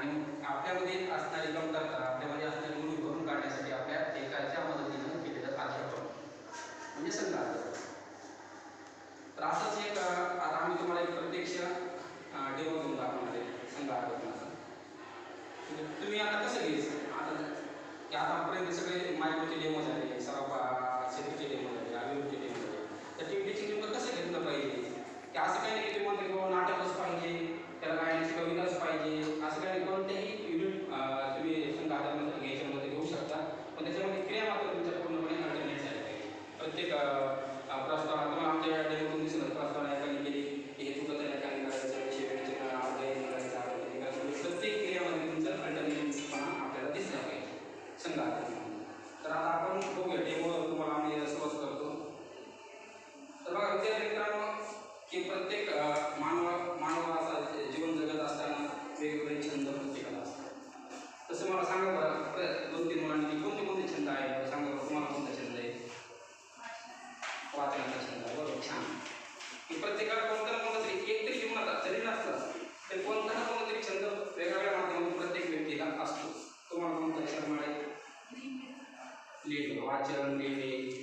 आणि आपल्यामध्ये असणारी कमतरता आपल्यामध्ये असणारी गुण भरून काढण्यासाठी आपल्या एकाच्या मदतीनं केलेलं अध्यापन म्हणजे संघात. तर असंच एक आता आम्ही तुम्हाला एक प्रत्यक्ष डेमो देऊन दाखवणार आहे संघ म्हणजे तुम्ही आता कसं घ्यायचं आता की आतापर्यंत सगळे मायक्रोचे डेमो झाले सराव शेतीचे डेमो झाले आयुर्वेदचे डेमो झाले. तर टीम नेमकं कसं घेतलं पाहिजे? की असं काही नाही तर आता आपण बघूया डेमो तुम्हाला आम्ही सहज करतो. तर बघा विद्यार्थी मित्रांनो की प्रत्येक मानव मानवाचा जीवन जगत असताना वेगवेगळे छंद प्रत्येकाला असतात. तसं मला सांगा बरं दोन तीन मुलांनी कोणते कोणते छंद आहेत? सांगा बरं तुम्हाला कोणता छंद आहे? वाचनाचा छंद आहे बरोबर छान. की प्रत्येकाला कोणता ना कोणता तरी एक तरी जीवनात जरी नसतात तरी कोणता 这的话，就是你。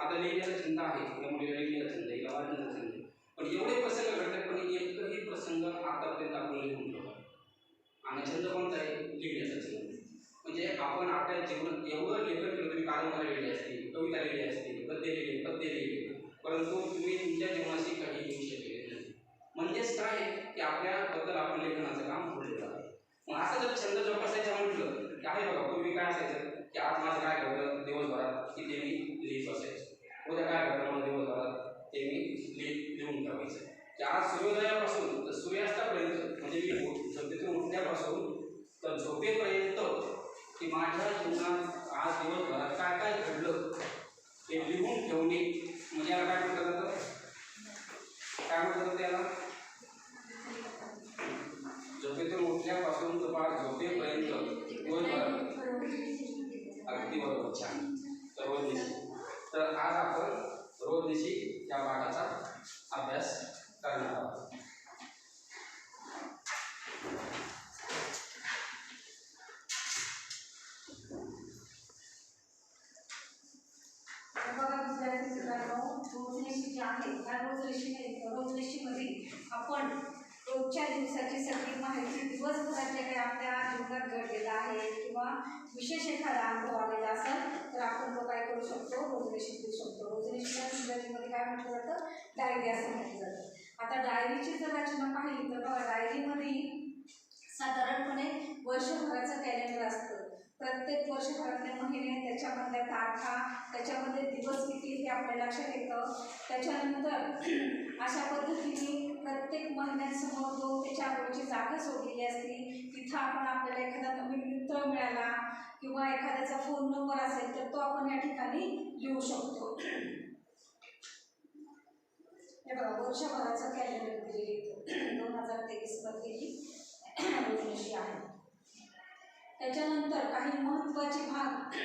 आता लिहिलेला छंद आहे. या मुलीला छंद आहे हिला वाचण्याचा छंद आहे. पण एवढे प्रसंग घडतात पण एकही प्रसंग आतापर्यंत आपण लिहून ठेवला आणि छंद कोणता आहे? लिहिण्याचा छंद. म्हणजे आपण आपल्या जीवनात एवढं लेखन केलं तुम्ही कादंबऱ्या लिहिली असतील कविता लिहिली असतील गद्य लिहिले पद्य लिहिले. परंतु तुम्ही तुमच्या जीवनाशी काही लिहू शकले नाही. म्हणजेच काय? की आपल्याबद्दल आपण लेखनाचं काम पुढे जातं मग असं जर छंद जोपासायचं म्हटलं की आहे बघा पूर्वी काय असायचं? की आज माझं काय घडलं? दिवसभरात की ते मी उद्या काय घडलं मला दिवसभरात ते मी लिहि लिहून ठेवायचं की आज सूर्योदयापासून तर सूर्यास्तापर्यंत म्हणजे मी झोपेतून उठल्यापासून तर झोपेपर्यंत की माझ्या जीवनात आज दिवसभरात काय काय घडलं ते लिहून ठेवणे. म्हणजे याला काय म्हणतात जातं काय म्हणतात त्याला झोपेतून उठल्यापासून तर पार झोपेपर्यंत दिवसभर अगदी बरोबर छान. तर तर आज आपण रोजनिशी या पाठाचा अभ्यास करणार आहोत. रोजनिशी जी आपण रोजच्या दिवसाची सगळी माहिती दिवसभरातल्या काही आपल्या जीवनात घडलेलं आहे किंवा विशेष एखादा अनुभव आलेला असेल तर आपण तो काय करू शकतो? रोजनिशी देऊ शकतो. रोजनिशीला इंग्रजीमध्ये काय म्हटलं जातं? डायरी असं म्हटलं जातं. आता डायरीची जर रचना पाहिली तर बघा डायरीमध्ये साधारणपणे वर्षभराचं कॅलेंडर असतं. प्रत्येक वर्षभरातले महिने त्याच्यामधल्या तारखा त्याच्यामध्ये दिवस किती हे आपल्या लक्षात येतं. त्याच्यानंतर अशा पद्धतीने प्रत्येक महिन्यासमोर दोन ते चार वेळची जागा सोडलेली असते तिथं आपण आपल्याला एखादा नवीन मित्र मिळाला किंवा एखाद्याचा फोन नंबर असेल तर तो आपण या ठिकाणी लिहू शकतो. हे बघा वर्षभराचं कॅलेंडर दिलेली दोन हजार तेवीसमध्ये ही आहे. त्याच्यानंतर काही महत्त्वाचे भाग.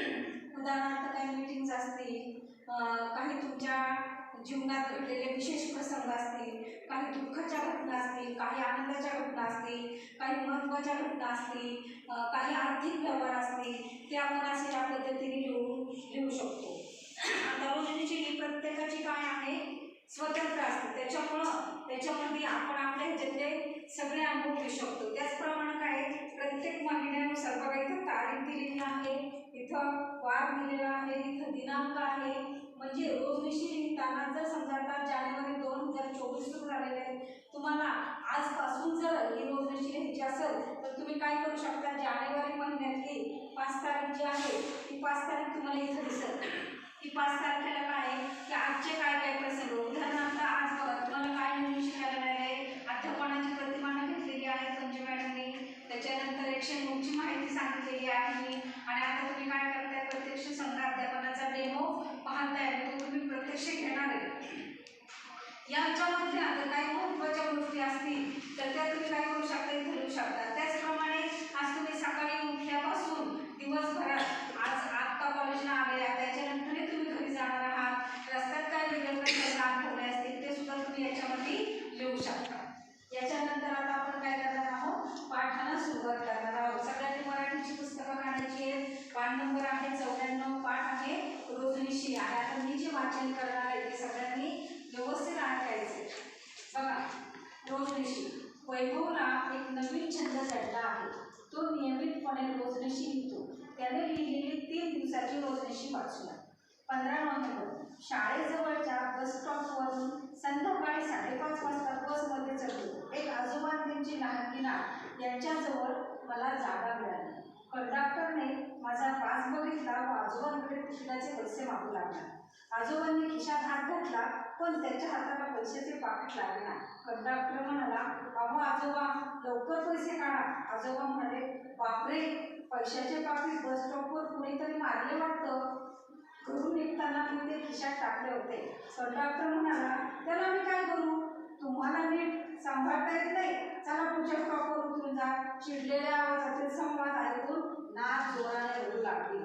उदाहरणार्थ काही मीटिंग्स असतील काही तुमच्या जीवनात घडलेले विशेष प्रसंग असतील काही दुःखाच्या घटना असतील काही आनंदाच्या घटना असतील काही महत्त्वाच्या घटना असतील काही आर्थिक व्यवहार असतील ते आपण असे या पद्धतीने लिहून लिहू शकतो. आता रोजनीची ही प्रत्येकाची काय आहे? स्वतंत्र असते. त्याच्यामुळं त्याच्यामध्ये आपण आपल्या ह्याच्यातले सगळे अनुभव घेऊ शकतो. त्याचप्रमाणे काय प्रत्येक महिन्यानुसार बघा इथं तारीख दिलेली आहे इथं वार दिलेला आहे इथं दिनांक आहे म्हणजे रोजनिशी लिहिताना जर समजा आता जानेवारी दोन हजार चोवीस सुरू झालेले आहे तुम्हाला आजपासून जर ही रोजनिशी लिहायची असेल तर तुम्ही काय करू शकता? जानेवारी महिन्यातली पाच तारीख जी आहे ती पाच तारीख तुम्हाला इथं दिसत ती पाच तारखेला काय आहे? की आजचे काय काय प्रसंग? उदाहरणार्थ आज बघा तुम्हाला काय नवीन शिकायला मिळाले अध्यापनाची प्रतिमानं घेतलेली आहे तुमच्या मॅडमनी. त्याच्यानंतर एकशे नऊची माहिती सांगितलेली आहे. मी आणि आता तुम्ही काय करताय प्रत्यक्ष संघ अध्यापनाचा डेमो पाहताय. तो तुम्ही प्रत्यक्ष घेणार आहे. याच्यामध्ये आता काही महत्त्वाच्या गोष्टी असतील तर त्या तुम्ही काय करू शकता ठरवू शकता त्याचप्रमाणे आज तुम्ही सकाळी उठल्यापासून दिवसभरात आज आत्ता कॉलेजला आले आहे त्याच्यानंतरही तुम्ही घरी जाणार आहात रस्त्यात काय वेगळे प्रश्न आठवले असतील ते सुद्धा तुम्ही याच्यामध्ये लिहू शकता याच्यानंतर आता आपण काय करणार आहोत पाठाला सुरुवात करणार आहोत सगळ्यांनी मराठीची पुस्तकं काढायची आहेत पाठ नंबर आहे चौऱ्याण्णव पाठ आहे रोजनिशी आणि आता मी जे वाचन करणार आहे ते सगळ्यांनी व्यवस्थित ऐकायचे बघा रोजनिशी वैभवला एक नवीन छंद चढला आहे. तो नियमितपणे रोजनिशी लिहितो. त्याने लिहिलेली तीन दिवसाची रोजनिशी वाचूया पंधरा नोव्हेंबर शाळेजवळच्या बस स्टॉपवरून संध्याकाळी साडेपाच वाजता बसमध्ये चढलो एक आजोबा त्यांची लहानगी नात यांच्याजवळ मला जागा मिळाली. कंडक्टरने माझा पास बघितला व आजोबांकडे तिकिटाचे पैसे मागू लागला. आजोबांनी खिशात हात घातला पण त्याच्या हाताला पैशाचे पाकिट लागले कंडक्टर म्हणाला अहो आजोबा लवकर पैसे काढा. आजोबा म्हणाले बापरे पैशाचे पाकिट बस स्टॉपवर कुणीतरी मारले वाटतं. घरून निघताना मी ते खिशात टाकले होते. कंडक्टर म्हणाला त्याला मी काय करू? तुम्हाला नीट सांभाळता येत नाही? चला पुढच्या स्टॉपवर उतरून जा. चिडलेल्या आवाजातील संवाद ऐकून नाक जोराने रडू लागली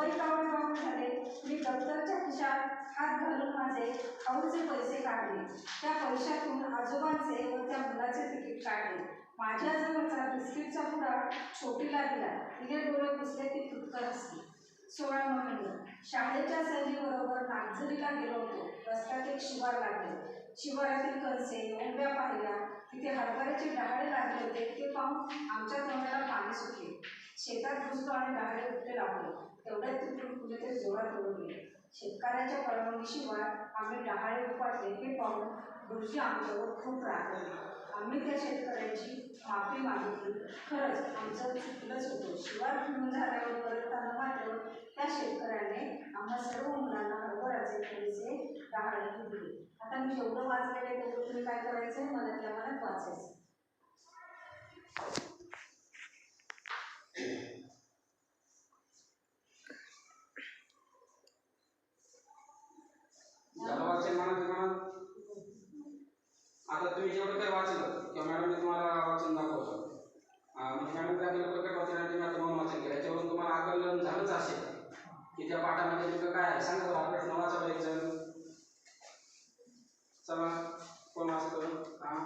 आजोबाई कावळे कावळे झाले. मी दप्तरच्या खिशात हात घालून माझे आवडीचे पैसे काढले. त्या पैशातून आजोबांचे व त्या मुलाचे तिकीट काढले. माझ्याजवळचा बिस्किटचा पुडा छोटीला दिला. तिने डोळे पुसले ती फुटकर असली सोळा महिने शाळेच्या सहलीबरोबर नागझरीला गेलो होतो. रस्त्यात एक शिवार लागले. शिवारातील कणसे ओंब्या पाहिल्या. तिथे हरभऱ्याचे डहाळे लागले होते. ते पाहून आमच्या तोंडाला पाणी सुटले. शेतात घुसलो आणि डहाळे उठले लावले तेवढ्यात तिथून कुठेतरी जोरात गेले. शेतकऱ्याच्या परवानगीशिवाय आम्ही डहाळे उपाटले हे पाहून गुरुजी आमच्यावर खूप रागवले आम्ही त्या शेतकऱ्यांची माफी मागितली. खरंच आमचं चुकलंच होतं. शिवार फिरून झाल्यावर परतताना मात्र त्या शेतकऱ्याने आम्हा सर्व मुलांना हरभराचे थोडेसे डहाळे दिले आता मी जेवढं वाचलेलं आहे तेवढं तुम्ही काय करायचं आहे मनातल्या मनात वाचायचं. झालं वाचन म्हणा तुम्हाला आता तुम्ही जेवढं काही वाचलं किंवा मॅडमने तुम्हाला वाचन दाखवलं म्हणजे मॅडम काय केलं प्रकट वाचनाने तुम्ही आता वाचन केलं. याच्यावरून तुम्हाला आकलन झालंच असेल. की त्या पाठामध्ये नेमकं काय आहे? सांगा बरं हा एक जण चला कोण वाचतं? हा?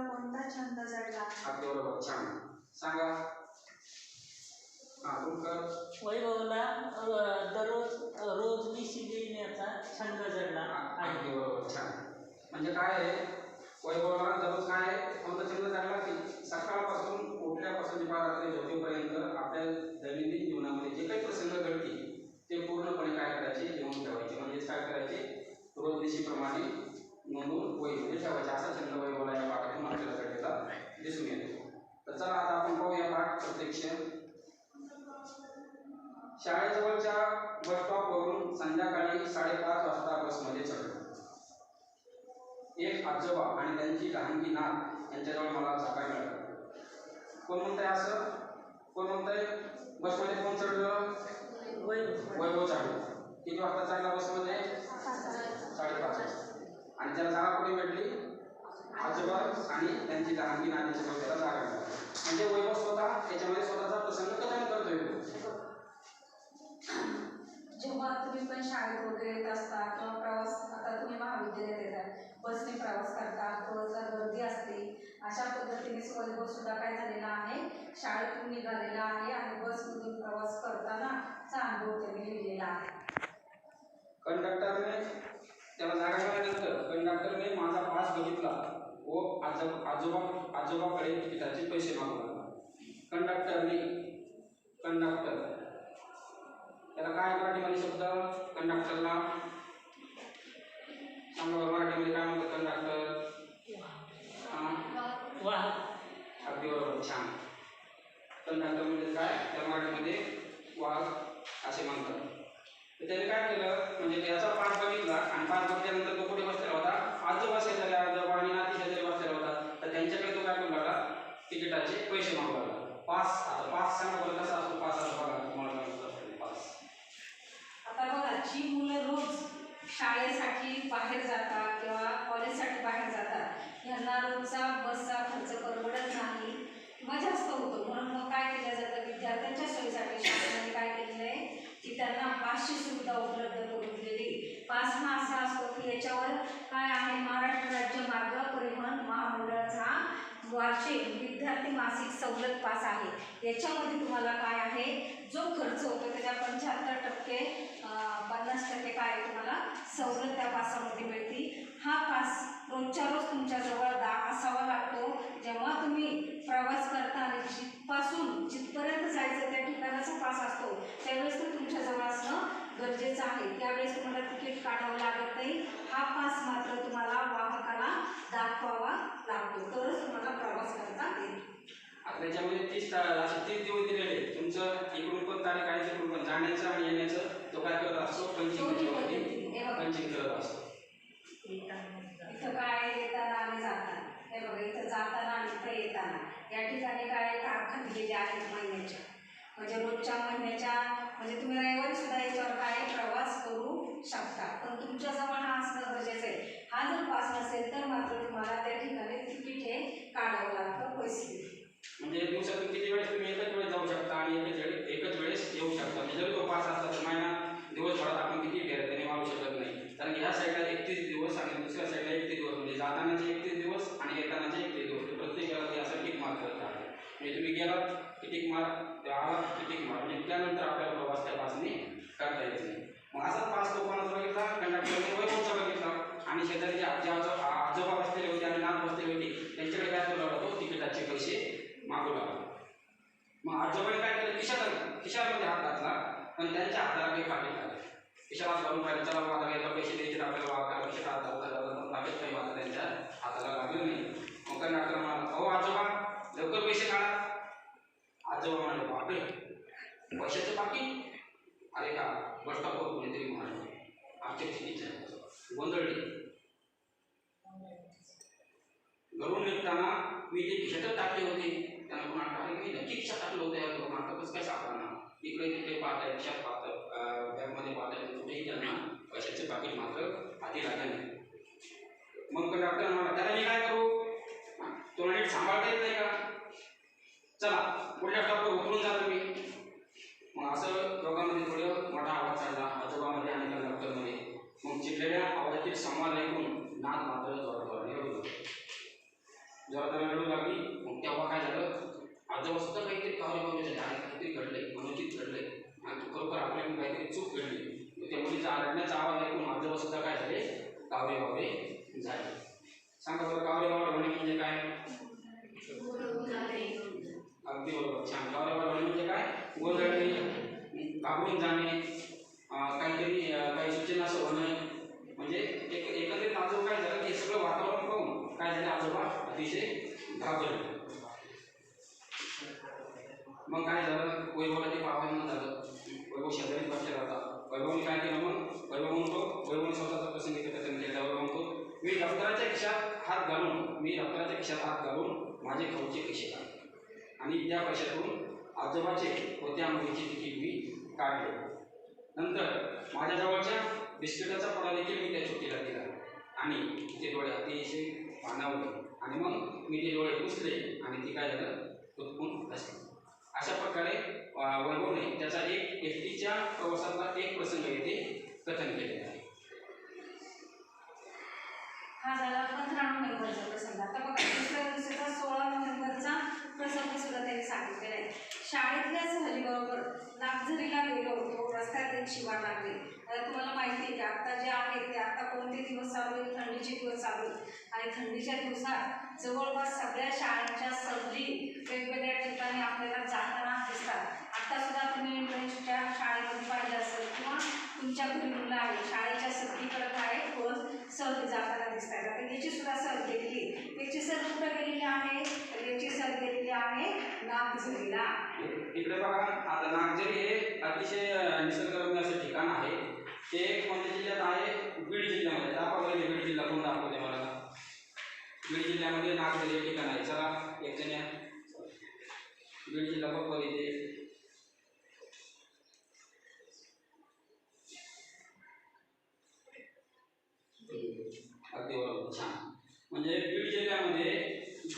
कोणता छंद जडला? अगदी बरोबर छान. सांगा. वैभवला दररोज रोज निशी लिहिण्याचा छंद जडला. आहे छान. म्हणजे काय आहे वैभवला दररोज काय आहे कोणता छंद लागला की सकाळपासून उठल्यापासून ते रात्री झोपेपर्यंत आपल्या दैनंदिन जीवनामध्ये जे काही प्रसंग घडतील ते पूर्णपणे काय करायचे लिहून ठेवायचे. म्हणजेच काय करायचे रोज दिवशीप्रमाणे नोंदवून वहीमध्ये ठेवायचे. असा छंद वैभवला या पाठातून आपल्याला घडलेला दिसून येतो. तर चला आता आपण पाहूया पाठ प्रत्यक्ष. शाळेजवळच्या बस स्टॉपवरून संध्याकाळी साडेपाच वाजता बसमध्ये चढलो. एक आजोबा आणि त्यांची लहानगी नात यांच्याजवळ मला जागा मिळाला कोण म्हणताय असं? कोण म्हणताय? बसमध्ये कोण चढलं? वैभव वैभव चढलं. किती वाजता चढला बसमध्ये साडेपाच वाजता. आणि त्याला जागा कुठे भेटली? आजोबा आणि त्यांची लहानगी नातीच्या त्याला जागा मिळाली म्हणजे वैभव स्वतः त्याच्यामध्ये स्वतःचा तुम्ही पण शाळेत वगैरे येत असता किंवा प्रवास आता तुम्ही महाविद्यालयात येतात बसने प्रवास करता बसला गर्दी असते अशा पद्धतीने वैभव सुद्धा काय झालेला आहे? शाळेतून निघालेला आहे आणि बसमधून प्रवास करतानाचा अनुभव त्यांनी लिहिलेला आहे. कंडक्टरने त्याला जागा मिळाल्यानंतर कंडक्टरने माझा पास बघितला. व आजो आजोबा आजोबाकडे तिकिटाचे पैसे मागू कंडक्टरने कंडक्टर त्याला काय मराठीमध्ये शब्द? कंडक्टरला. सांगा मराठीमध्ये काय म्हणतात कंडक्टर? वाहक अगदी बरोबर छान. कंडक्टर म्हणजे काय? त्या मराठीमध्ये वाहक असे म्हणतात. तर त्याने काय केलं? म्हणजे त्याचा पास बघितला आणि पास बघितल्यानंतर तो कुठे बसलेला होता? आजोबा शेजारी आजोबा आणि नाती शेजारी बसलेला होता. तर त्यांच्याकडे तो काय करू लागला तिकिटाचे पैसे मागू लागला पास आता पास सांगा बरं कसा असतो पास आता बघा तुम्हाला काय म्हणतात ते पास आता बघा जी मुलं रोज शाळेसाठी बाहेर जातात किंवा कॉलेजसाठी बाहेर जातात यांना रोजचा बसचा खर्च परवडत नाही. किंवा जास्त होतो. म्हणून मग काय केलं जातं? विद्यार्थ्यांच्या सोयीसाठी शाळेमध्ये काय केलेलं आहे? की त्यांना पाचशे सुविधा उपलब्ध करून दिलेली पाच हा असा असतो की याच्यावर काय आहे? महाराष्ट्र राज्य मार्ग परिवहन महामंडळाचा वार्षिक विद्यार्थी मासिक सवलत पास आहे. याच्यामध्ये तुम्हाला काय आहे? जो खर्च होतो त्याच्या पंच्याहत्तर टक्के पन्नास टक्के काय आहे तुम्हाला? सवलत त्या पासामध्ये मिळते. हा पास रोजच्या रोज तुमच्याजवळ दा असावा लागतो. जेव्हा तुम्ही प्रवास करता आणि जिथपासून जिथपर्यंत जायचं त्या ठिकाणाचा पास असतो त्यावेळेस तो तुमच्याजवळ असणं गरजेचं आहे. त्यावेळेस तुम्हाला तिकीट काढावं लागत नाही. हा पास मात्र तुम्हाला वाहकाला दाखवावा लागतो तरच तुम्हाला प्रवास करता येईल आता त्याच्यामध्ये तीस ता- असे तीस दिवस दिलेले आहेत. तुमचं इकडून पण तारीख आहे तिकडून पण जाण्याचं आणि येण्याचं तो काय करत असतो बघा. पंचिंग करत असतो. इथं काय येताना आणि जाताना. हे बघा इथं जाताना आणि इथं येताना. या ठिकाणी काय तारखा दिलेल्या आहेत महिन्याच्या. म्हणजे रोजच्या महिन्याच्या म्हणजे तुम्ही रविवारी सुद्धा याच्यावर काय प्रवास करू शकता. पण तुमच्याजवळ हा असणं गरजेचं आहे. हा जर पास नसेल तर मात्र तुम्हाला त्या ठिकाणी तिकीट हे काढावं लागतं पैसे देऊन. म्हणजे दिवसातून किती वेळेस तुम्ही एकच वेळेस जाऊ शकता आणि एकच वेळेस येऊ शकता. म्हणजे जरी तो पास असला तर महिना दिवसभरात आपण किती फेऱ्या त्याने मारू शकत नाही कारण की ह्या साईडला एकतीस दिवस आणि दुसऱ्या साईडला एकतीस दिवस म्हणजे जातानाचे एकतीस दिवस आणि येतानाचे एकतीस दिवस ते प्रत्येकाला ते असं टिक मार करत राहते म्हणजे तुम्ही गेलात की टिक मार ते आलात की टिक मार म्हणजे त्यानंतर आपल्याला प्रवास त्या पासने करता येत नाही मग असा पास तो कोणाचा बघितला कंडक्टरने वैभवचा बघितला आणि शेजारी जे आजी आजो आजोबा बसलेले होते आणि नात बसलेले होते त्यांच्याकडे काय करू लागला तो तिकिटाचे पैसे मागू लागला मग आजोबाने काय केलं खिशात खिशामध्ये हात घातला पण त्यांच्या हाताला काही पाकिट आलं खिशाला हात घालून पाहिजे चला वादा घ्यायला पैसे द्यायचे आपल्याला वागा खिशात हात घालता घालता पण पाकिट काही वादा त्यांच्या हाताला लागलं नाही मग कंडक्टर म्हणाला अहो आजोबा लवकर पैसे काढा आजोबा म्हणाले बापरे पैशाचं पाकिट अरे का बस स्टॉपवर कोणीतरी म्हणाले आमच्या तिकीट गोंधळली. घरून निघताना मी ते खिशातच टाकले होते त्यांना कोणाला टाकले. मी नक्की खिशात टाकलं होतं या लोकांना कसं काय सापडणार इकडे तिकडे पाहताय रिक्षात पाहतं बॅगमध्ये पाहताय कुठेही त्यांना पैशाचे पाकिट मात्र हाती लागले नाही. मग डॉक्टर म्हणाला त्याला मी काय करू? तो तुला नीट सांभाळता येत नाही का? चला पुढल्या स्टॉपवर उतरून जा तुम्ही मग असं दोघांमध्ये थोडं मोठा आवाज चालला. आजोबामध्ये आणि कंडक्टरमध्ये आवाजातील संवाद ऐकून नाद मात्र जोरात जोराने रडू लागली जोरात रडू लागली. मग तेव्हा काय झालं? आजोबा काहीतरी कावरे बावरे झाले आणि काहीतरी घडले अनुचित घडले आणि खरोखर आपल्याकडून काहीतरी चूक घडली. त्या मुलीचा रडण्याचा आवाज ऐकून आजोबा काय झाले? कावरे बावरे झाले. सांगा बरं कावरे बावरे होणे म्हणजे काय अगदी बरोबर छान कावरे बावरे होणे म्हणजे काय गोंधळणे घाबरून जाणे अं, काहीतरी अं, काही सूचना असं होणं म्हणजे एक एकंदरीत आजोबा काय झालं की हे सगळं वातावरण पाहून काय झालं आजोबा अतिशय घाबरले मग काय झालं? वैभवला ते पाहणं झालं वैभव शेजारी बसलेला होता. वैभवने काय केलं मग? वैभव म्हणतो वैभवने स्वतःचा प्रसंग त्याच्या म्हणजे वैभव म्हणतो मी दप्तराच्या खिशात हात घालून मी दप्तराच्या खिशात हात घालून माझे खाऊचे पैसे काढले. आणि त्या पैशातून आजोबाचे व त्या मुलीचे तिकीट मी काढले. नंतर माझ्याजवळच्या बिस्किटाचा पडा देखील मी त्या छोटीला दिला. आणि तिचे डोळे अतिशय पानावले. आणि मग मी ते डोळे पुसले आणि ती काय झालं? उत्पून बसली. प्रकारे त्याचा एक एस टीच्या प्रवासातला एक प्रसंग येथे कथन केलेला आहे हा झाला पंधरा नोव्हेंबरचा प्रसंग. आता बघा दुसऱ्या दिवसाचा सोळा नोव्हेंबरचा प्रसंग सुद्धा त्यांनी सांगितलेला आहे. शाळेतल्या सहलीबरोबर नागझरीला गेलो होतो रस्त्यात एक शिवार लागले. आता तुम्हाला माहिती आहे की आता जे आहेत ते आता कोणते दिवस चालू आहेत? थंडीचे दिवस चालू आहेत. आणि थंडीच्या दिवसात जवळपास सगळ्या शाळांच्या सहली वेगवेगळ्या ठिकाणी आपल्याला जाताना दिसतात. आता सुद्धा तुम्ही इंटरेस्टच्या शाळेमध्ये पाहिलं असेल किंवा तुमच्या घरी मुलं आहे शाळेच्या सगळीकडे काय रोज सर्दी जाताना दिसत आहेत आता याची सुद्धा सहल गेलेली याची सर कुठं गेलेली आहे? तर याची सर गेलेली आहे नागझरीला. इकडे बघा आता नागझरी हे अतिशय निसर्गरणाचं ठिकाण आहे. ते कोणत्या जिल्ह्यात आहे? बीड जिल्ह्यामध्ये. दाखवा पहिले बीड जिल्हा. कोण दाखवते मला? बीड जिल्ह्यामध्ये नागझरी हे ठिकाण आहे. चला एक जण बीड जिल्हा बघ बघ इथे अगदी बरोबर छान म्हणजे बीड जिल्ह्यामध्ये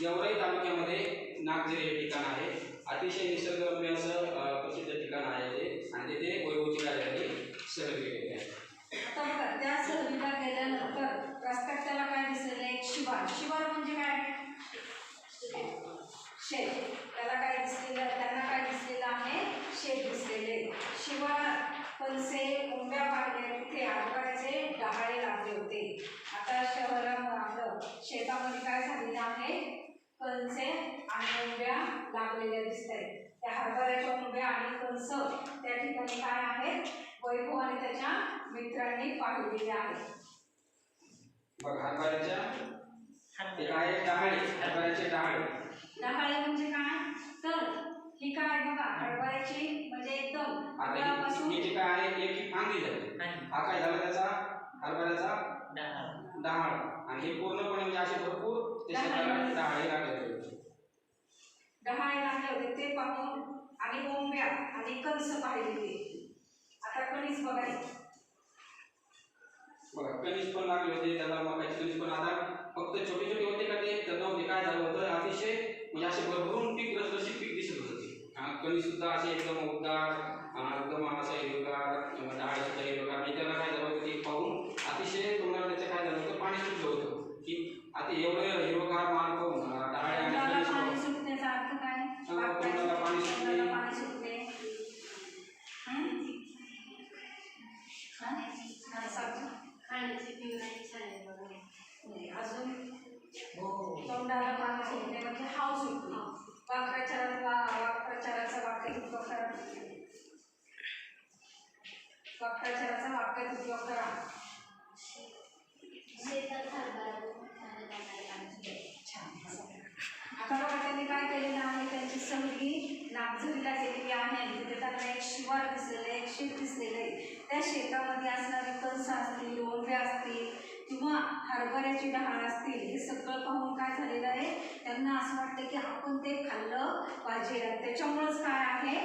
गेवराई तालुक्यामध्ये नागझरी हे ठिकाण आहे. अतिशय निसर्गरम्य असं प्रसिद्ध ठिकाण आहे ते. आणि तिथे वैभवची राजाची सहल गेलेली आहे. आता बघा त्या सहलीला गेल्यानंतर रस्त्यात त्याला काय दिसलेलं आहे? एक शिवार. शिवार म्हणजे काय? शेत. त्याला काय दिसलेलं त्यांना काय दिसलेलं आहे? शेत दिसलेले. शिवार पलसे कोंब्या पाहिले तिथे आकाराचे डहाळे लागले होते. आता शहरा शेतामध्ये काय झालेलं आहे? कणसे आणि कोंब्या लागलेल्या दिसत आहेत त्या हरभऱ्याच्या कोंब्या आणि कणस त्या ठिकाणी काय आहेत? वैभव आणि त्याच्या मित्रांनी पाहिलेले आहेत. बघा हरभऱ्याच्या ते काय आहे? डहाळे हरभऱ्याचे डहाळे डहाळे म्हणजे काय? तर ही काय बघा? हरभऱ्याची म्हणजे एकदम आता ही- मुळापासून ही जी काय आहे एक ही फांदी झाली. हा काय झाला त्याचा? हरभऱ्याचा डहाळ आणि हे पूर्णपणे म्हणजे असे भरपूर ते डहाळे लागले होते डहाळे लागले होते ते पाहून आणि कोंब्या आणि कंस पाहिलेले. आता कणीस बघायचं. बघा कणीस पण लागले होते त्याला मकाची कणीस पण आता फक्त छोटे छोटे होते का ते? तर नव्हते काय झालं होतं? अतिशय म्हणजे असे भरभरून पीक रसरशीत पीक दिसत होतं कणीस सुद्धा असे एकदम उबदार एकदम असं हिरवगार किंवा डाळ सुद्धा हिरवगार. म्हणजे त्याला काय झालं होतं ते पाहून अतिशय तुम्हाला त्याचं काय झालं होतं पाणी सुटलं होतं. की आता एवढं हिरवगार डाळ आणि कणीस पाणी सुटण्याचा अर्थ काय? हा, पाणी सुटणे. तोंडाला पाणी सुटणे हं? सांग. नाही, अजून तोंडाला पाणी सुटणे म्हणजे हाव सुटणे वाक्प्रचारात वा- वाक्प्रचाराचा वाक्यात उपयोग करा वाक्प्रचाराचा वाक्यात उपयोग करा आता बघा त्यांनी काय केलेलं आहे त्यांची सहली नागझरीला गेलेली आहे आणि तिथे त्यांना एक शिवार दिसलेलं आहे एक शेत दिसलेलं आहे त्या शेतामध्ये असणारे कणस असतील ओंब्या असतील किंवा हरभऱ्याची डहाळ असतील हे सगळं पाहून काय झालेलं आहे त्यांना असं वाटतं की आपण ते खाल्लं पाहिजे आणि त्याच्यामुळंच काय आहे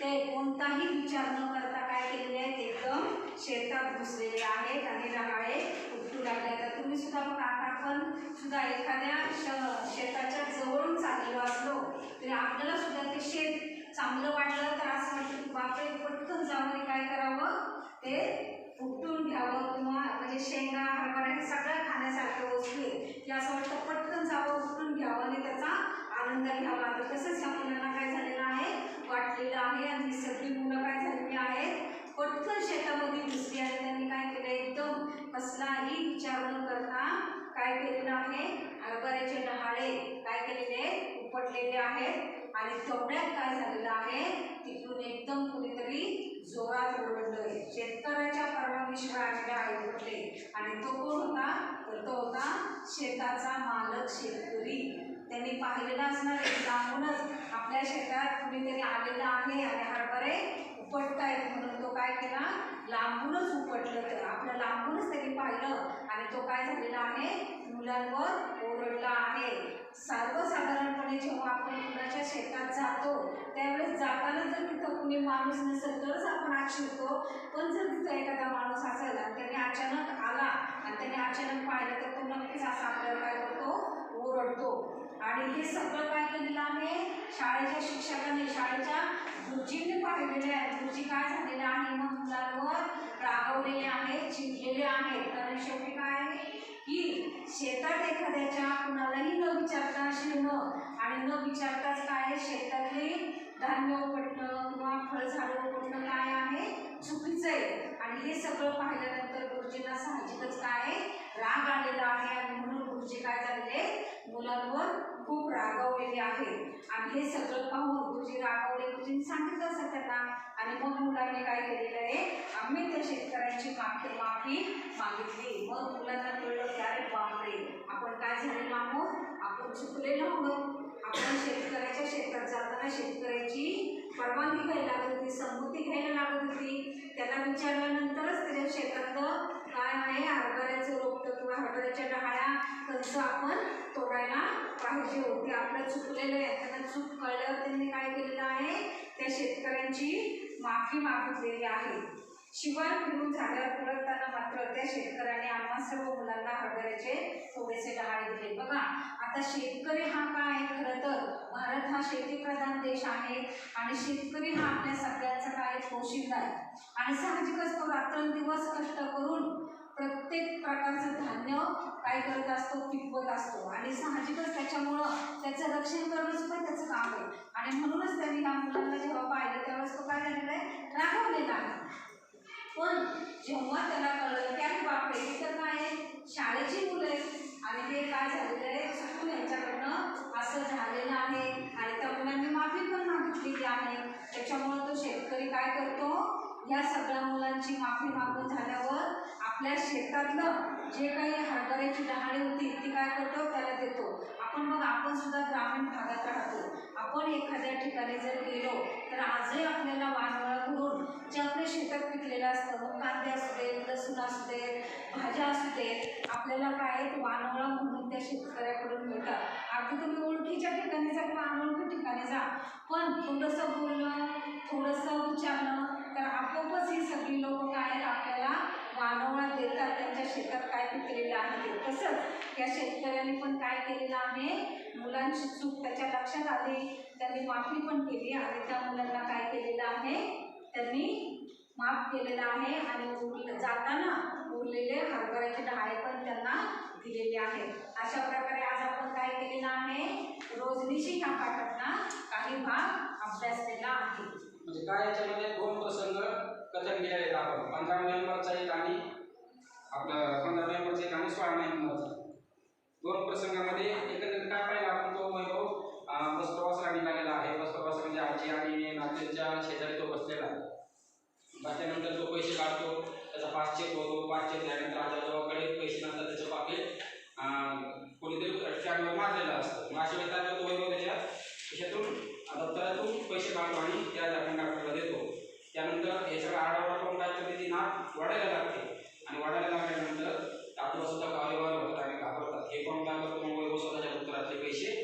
ते कोणताही विचार न करता काय केलेले आहेत एकदम शेतात घुसलेले आहेत आणि डहाळे उपटू लागले तुम्ही सुद्धा बघा आता आपण सुद्धा एखाद्या श- शेताच्या जवळून चाललेलो असलो तरी आपल्याला सुद्धा ते शेत चांगलं वाटलं तर असं वाटतं की बापरे पटकन जावं आणि काय करावं? ते उपटून घ्यावं किंवा म्हणजे शेंगा हरभरा हे सगळ्या खाण्यासारख्या वस्तू आहे की असं वाटतं पटकन जावं उपटून घ्यावं आणि त्याचा आनंद घ्यावा. तर तसंच ह्या मुलांना काय झालेलं आहे? वाटलेलं आहे आणि सगळी मुलं काय झालेली आहेत? पटकन शेतामध्ये घुसली आणि त्यांनी काय केलं एकदम कसलाही विचार न करता काय केलेलं आहे? हरभऱ्याचे डहाळे काय केलेले? उपटलेले आहेत. आणि तेवढ्यात काय झालेलं आहे? तिकडून एकदम कुणीतरी जोरात ओरडलंय. शेतकऱ्याच्या परमेश्वर आम्ही आणि तो कोण होता? तर तो होता शेताचा मालक शेतकरी. त्यांनी पाहिलेलं असणार आहे लांबूनच आपल्या शेतात कुणीतरी आलेलं आहे आणि हरभरे उपटतायत म्हणून तो काय केला? लांबूनच उपटलं तर. आपलं लांबूनच त्यांनी पाहिलं आणि तो काय झालेला आहे? मुलांवर ओरडला आहे. सर्वसाधारणपणे जेव्हा आपण कुणाच्या शेतात जातो त्यावेळेस जाताना जर तिथं कुणी माणूस नसेल तरच आपण आज शिरतो. पण जर तिथं एखादा माणूस असेल आणि त्याने अचानक आला आणि त्याने अचानक पाहिलं तर तो नक्कीच असा आपल्याला काय करतो? ओरडतो. आणि हे सगळं काय केलेलं आहे? शाळेच्या शिक्षकांनी शाळेच्या गुरुजींनी पाहिलेले आहे. काय झालेले आहे? मग मुलांवर रागवलेले आहेत चिडलेले आहेत कारण शेवटी काय आहे? की शेतात एखाद्याच्या कुणालाही न विचारता शिरणं आणि न विचारताच काय आहे, शेतातले धान्य उपटणं किंवा फळझाडं उपटणं काय आहे? चुकीचं आहे. आणि हे सगळं पाहिल्यानंतर गुरुजींना साहजिकच काय आहे? राग आलेला आहे आणि म्हणून गुरुजी काय झालेले? मुलांवर खूप रागवलेले आहेत. आणि हे सगळं पाहून गुरुजी रागवले. गुरुजींनी सांगितलं असं त्यांना. आणि मग मुलांनी काय केलेलं आहे? आम्ही त्या शेतकऱ्यांची माफी माफी मागितली. मग मुलांना कळलं की अरे बापरे आपण काय झालेलो आहोत? आपण चुकलेलो आहोत. आपण शेतकऱ्याच्या शेतात जाताना शेतकऱ्याची परवानगी घ्यायला लागत होती संमती घ्यायला लागत होती. त्याला विचारल्यानंतरच त्याच्या शेतातलं काय नाही शेतात बटाट्याच्या डहाळ्या कंस आपण तोडायला पाहिजे होते. आपलं चुकलेलं आहे. त्यांना चूक कळल्यावर त्यांनी काय केलेलं आहे? त्या शेतकऱ्यांची माफी मागितलेली आहे. शिवाय फिरून झाल्यावर परतताना मात्र त्या शेतकऱ्याने आम्हा सर्व मुलांना हरभऱ्याचे थोडेसे डहाळे दिले. बघा आता शेतकरी हा काय आहे? खरं तर भारत हा शेतीप्रधान देश आहे आणि शेतकरी हा आपल्या सगळ्यांचा काय? पोशिंदा आहे. आणि साहजिकच तो रात्रंदिवस कष्ट करून प्रत्येक प्रकारचं धान्य काय करत असतो पिकवत असतो. आणि साहजिकच त्याच्यामुळं त्याचं रक्षण करणं सुद्धा त्याचं काम आहे. आणि म्हणूनच त्यांनी ह्या मुलांना जेव्हा पाहिलं त्यावेळेस तो काय झालेला आहे? रागवलेला आहे. पण जेव्हा त्याला कळलं की अरे बापरे तर काय आहे? शाळेची मुलं आहेत. आणि ते काय झालेलं आहे? चुकून यांच्याकडनं असं झालेलं आहे. आणि त्या मुलांनी माफी पण मागितलेली आहे. त्याच्यामुळं तो शेतकरी काय करतो? या सगळ्या मुलांची माफी मागून झाल्यावर आपल्या शेतातलं जे काही हरभऱ्याची डहाळी होती ती काय करतो? त्याला देतो. आपण बघ आपण सुद्धा ग्रामीण भागात राहतो. आपण एखाद्या ठिकाणी जर गेलो तर आजही आपल्याला वानवळा करून जे आपल्या शेतात पिकलेलं असतं मग कांदे असू देत लसूण असू देत भाज्या असू देत आपल्याला काय ते वानवळा म्हणून त्या शेतकऱ्याकडून मिळतात. अगदी तुम्ही ओळखीच्या ठिकाणी जा किंवा अनोळखी ठिकाणी जा. पण थोडंसं बोलणं थोडंसं विचारणं तर आपोआपच ही सगळी लोक काय आपल्याला मानवा देतात त्यांच्या शेतात काय पिकलेलं आहे ते. तसंच या शेतकऱ्यांनी पण काय केलेलं आहे मुलांची चूक त्याच्या लक्षात आली त्यांनी माफी पण केली आणि त्या मुलांना काय केलेलं आहे त्यांनी माफ केलेलं आहे आणि जाताना उरलेले हरभऱ्याचे डहाळे पण त्यांना दिलेले आहेत. अशा प्रकारे आज आपण काय केलेलं आहे रोजनीशी ह्या पाठातला काही भाग अभ्यासलेला आहे. म्हणजे काय याच्यामध्ये दोन प्रसंग कथन केलेले आहेत आपण. पंधरा नोव्हेंबरचा एक आणि आपलं पंधरा नोव्हेंबरचा एक आणि सोळा नोव्हेंबरचा. दोन प्रसंगामध्ये एकंदरीत काय पाहिलं आपण तो वैभव बस प्रवासाला निघालेला आहे. बस प्रवास म्हणजे आजी आणि नातेच्या शेजारी तो बसलेला आहे. बसल्यानंतर तो पैसे काढतो त्याचा पाच चेक होतो. पाच चेक झाल्यानंतर पैसे नसतात त्याचं पाकिट अं, कोणीतरी ट्रॅकवर मारलेलं असतं मग अशा वेळेस काय करतो वैभव त्याच्या खिशातून दप्तरातून पैसे काढतो आणि त्या कंडक्टरला देतो त्यानंतर हे सगळं आरडाओरडा करून काय करते ती नाक वाढायला लागते आणि वाढायला लागल्यानंतर आजोबा सुद्धा कावेवार होतात आणि घाबरतात हे पण काय करतो मग वैभव स्वतःच्या उत्तरातले पैसे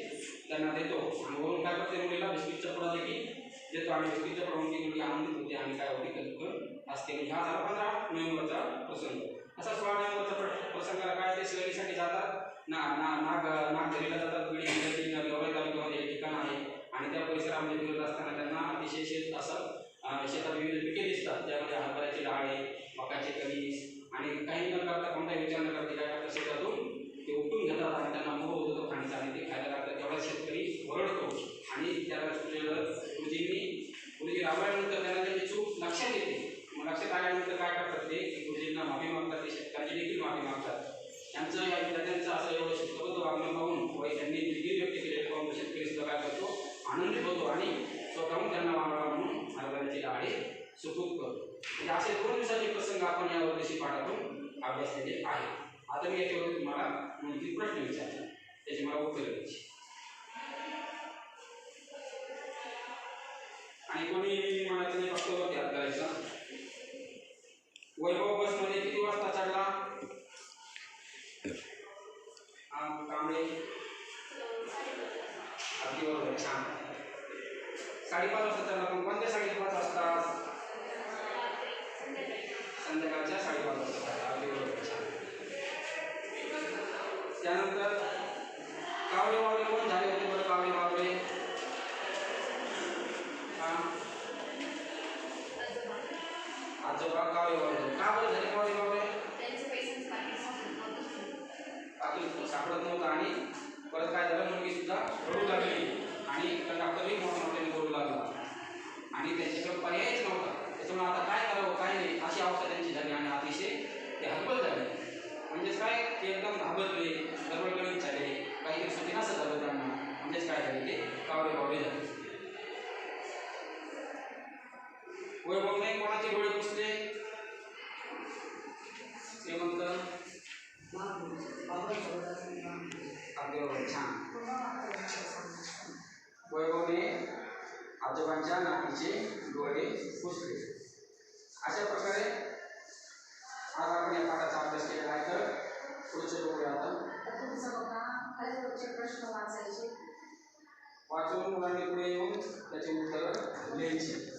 त्यांना देतो आणि वरून काय करते मुलीला बिस्किटचा पुडा देखील देतो आणि बिस्किटच्या पुडा आनंदित होते आणि काय होते कधी असते म्हणजे हा झाला पंधरा नोव्हेंबरचा प्रसंग. असा सोळा नोव्हेंबरचा प्रसंगाला काय ते सहलीसाठी जातात ना ना नाग नागझरीला जातात बिडी जिल्ह्यातील गवळी तालुक्यामध्ये एक ठिकाण आहे. आणि त्या परिसरामध्ये फिरत असताना त्यांना अतिशय शेत असं शेतात विविध पिके दिसतात. त्यामध्ये हरभऱ्याचे डाळे मकाचे कणीस आणि काही न करता कोणता विचार न करता काय करतात शेतातून ते उपटून घेतात आणि त्यांना मोह होतो खाण्याचा आणि ते खायला लागतात तेवढा शेतकरी ओरडतो आणि त्याला चुकलेलं लावल्यानंतर त्यांना त्याला चूक लक्षात येते. मग लक्षात आल्यानंतर काय करतात ते? गुरुजींना माफी मागतात ते शेतकऱ्यांची देखील माफी मागतात. त्यांचं या विद्यार्थ्यांचं असं एवढं शिस्तबद्ध वागणं पाहून व त्यांनी दिलगिरी व्यक्त केलेलं पाहून शेतकरी सुद्धा काय करतो? आनंदित होतो आणि स्वतःहून त्यांना वांगडा म्हणून महाराजांची डाळे सुपूक करतो. म्हणजे असे दोन दिवसाचे प्रसंग आपण या वर्षी पाठातून अभ्यासलेले आहे आता मी याच्यावरती तुम्हाला मुलगी प्रश्न विचारला त्याची मला उत्तर द्यायची आणि कोणी म्हणायचं नाही फक्त वरती हात करायचा. वैभव बसमध्ये किती वाजता चढला? कांबळे. अगदी बरोबर छान. साडेपाच वाजता चढला पण कोणत्या साडेपाच वाजता? संध्याकाळच्या साडेपाच वाजता अगदी बरोबर छान. त्यानंतर कावळे वावळे कोण? झाले होते बरं कावळे वावळे आजोबा कावळे वावळे का बरं झाले वावळे पाकिट सापडत नव्हतं आणि परत काय झालं? मुलगी सुद्धा रडू लागली. आणि कंडक्टरही मोठमोठ्याने बोलू लागला. आणि त्यांच्याकडे पर्यायच नव्हता. त्याच्यामुळे आता काय करावं काय नाही? अशी अवस्था त्यांची झाली आणि अतिशय ते हतबल झाले. म्हणजेच काय? ते एकदम घाबरले दरबडगडीत झाले. काही दिवसांनी नसं झालं त्यांना. म्हणजेच काय झाले ते? कावळे बावळे झाले. होय मग नाही कोणाचे डोळे पुसले? ते म्हणत छान. वैभवने आजोबांच्या नातीचे डोळे पुसले. अशा प्रकारे आज आपण या पाठाचा अभ्यास केला आहे तर पुढचे बघूया आता. वाचायचे. वाचून मुलांनी पुढे येऊन त्याचे उत्तर लिहायची.